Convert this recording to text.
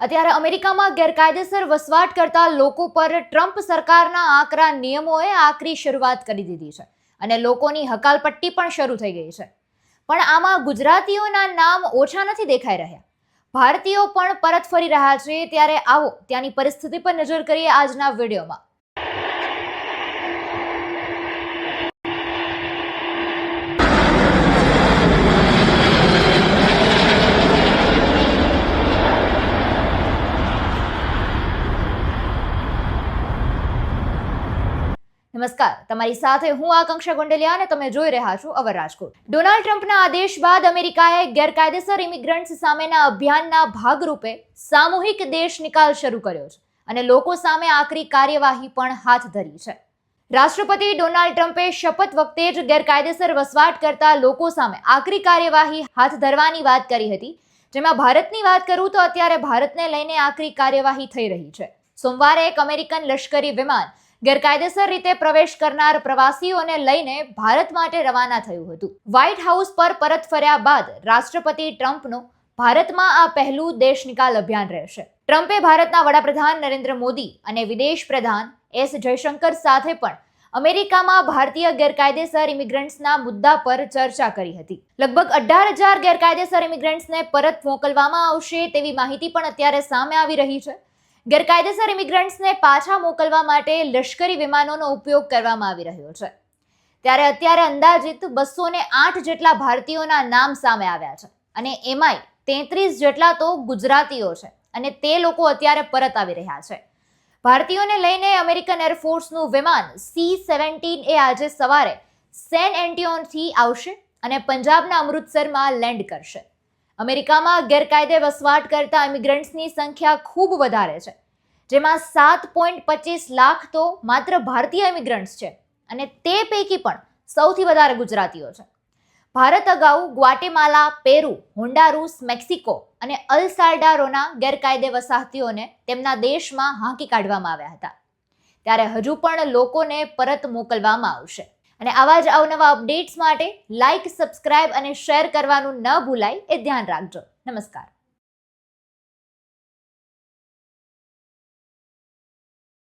અત્યારે અમેરિકામાં ગેરકાયદેસર વસવાટ કરતા લોકો પર ટ્રમ્પ સરકારના આકરા નિયમોએ આકરી શરૂઆત કરી દીધી છે અને લોકોની હકાલપટ્ટી પણ શરૂ થઈ ગઈ છે. પણ આમાં ગુજરાતીઓના નામ ઓછા નથી દેખાઈ રહ્યા. ભારતીયો પણ પરત ફરી રહ્યા છે. ત્યારે આવો ત્યાંની પરિસ્થિતિ પર નજર કરીએ આજના વિડીયોમાં. નમસ્કાર. તમારી સાથે હું આકાંક્ષા ગોંડલિયા અને તમે જોઈ રહ્યા છો અવર રાજકોટ. ડોનાલ્ડ ટ્રમ્પના આદેશ બાદ અમેરિકાએ ગેરકાયદેસર ઇમિગ્રન્ટ્સ સામેના અભિયાનના ભાગરૂપે સામૂહિક દેશ નિકાલ શરૂ કર્યો છે અને લોકો સામે આકરી કાર્યવાહી પણ હાથ ધરી છે. રાષ્ટ્રપતિ ડોનાલ્ડ ટ્રમ્પે શપથ વખતે જ ગેરકાયદેસર વસવાટ કરતા લોકો સામે આકરી કાર્યવાહી હાથ ધરવાની વાત કરી હતી. જેમાં ભારતની વાત કરું તો અત્યારે ભારતને લઈને આકરી કાર્યવાહી થઈ રહી છે. સોમવારે એક અમેરિકન લશ્કરી વિમાન ગેરકાયદેસર રીતે પ્રવેશ કરનાર પ્રવાસીઓને લઈને ભારત માટે રવાના થયું હતું. વ્હાઇટ હાઉસ પર પરત ફર્યા બાદ રાષ્ટ્રપતિ ટ્રમ્પનો ભારતમાં આ પહેલું દેશ નિકાલ અભિયાન રહેશે. ટ્રમ્પે ભારતના વડાપ્રધાન નરેન્દ્ર મોદી અને વિદેશ પ્રધાન એસ જયશંકર સાથે પણ અમેરિકામાં ભારતીય ગેરકાયદેસર ઇમિગ્રન્ટ્સના મુદ્દા પર ચર્ચા કરી હતી. લગભગ અઢાર હજાર ગેરકાયદેસર ઇમિગ્રન્ટ્સને પરત મોકલવામાં આવશે તેવી માહિતી પણ અત્યારે સામે આવી રહી છે. ગેરકાયદેસર ઇમિગ્રન્ટ્સને પાછા મોકલવા માટે લશ્કરી વિમાનોનો ઉપયોગ કરવામાં આવી રહ્યો છે. ત્યારે અત્યારે અંદાજિત બસો ને આઠ જેટલા ભારતીયોના નામ સામે આવ્યા છે અને એમાંય તેત્રીસ જેટલા તો ગુજરાતીઓ છે અને તે લોકો અત્યારે પરત આવી રહ્યા છે. ભારતીયોને લઈને અમેરિકન એરફોર્સનું વિમાન સી સેવન્ટીન એ આજે સવારે સેન એન્ટિયોનથી આવશે અને પંજાબના અમૃતસરમાં લેન્ડ કરશે. અમેરિકામાં ગેરકાયદે વસવાટ કરતા ઇમિગ્રન્ટ્સની સંખ્યા ખૂબ વધારે છે. જેમાં સાત પોઈન્ટ પચીસ લાખ તો માત્ર ભારતીય ઇમિગ્રન્ટ્સ છે અને તે પૈકી પણ સૌથી વધારે ગુજરાતીઓ છે. ભારત અગાઉ ગ્વાટેમાલા, પેરુ, હોન્ડારુસ, મેક્સિકો અને અલ સાલ્ડારોના ગેરકાયદે વસાહતીઓને તેમના દેશમાં હાંકી કાઢવામાં આવ્યા હતા. ત્યારે હજુ પણ લોકોને પરત મોકલવામાં આવશે. અને આવા જ અવનવા અપડેટ્સ માટે લાઇક સબસ્ક્રાઇબ અને શેર કરવાનું ન ભૂલાય એ ધ્યાન રાખજો. નમસ્કાર.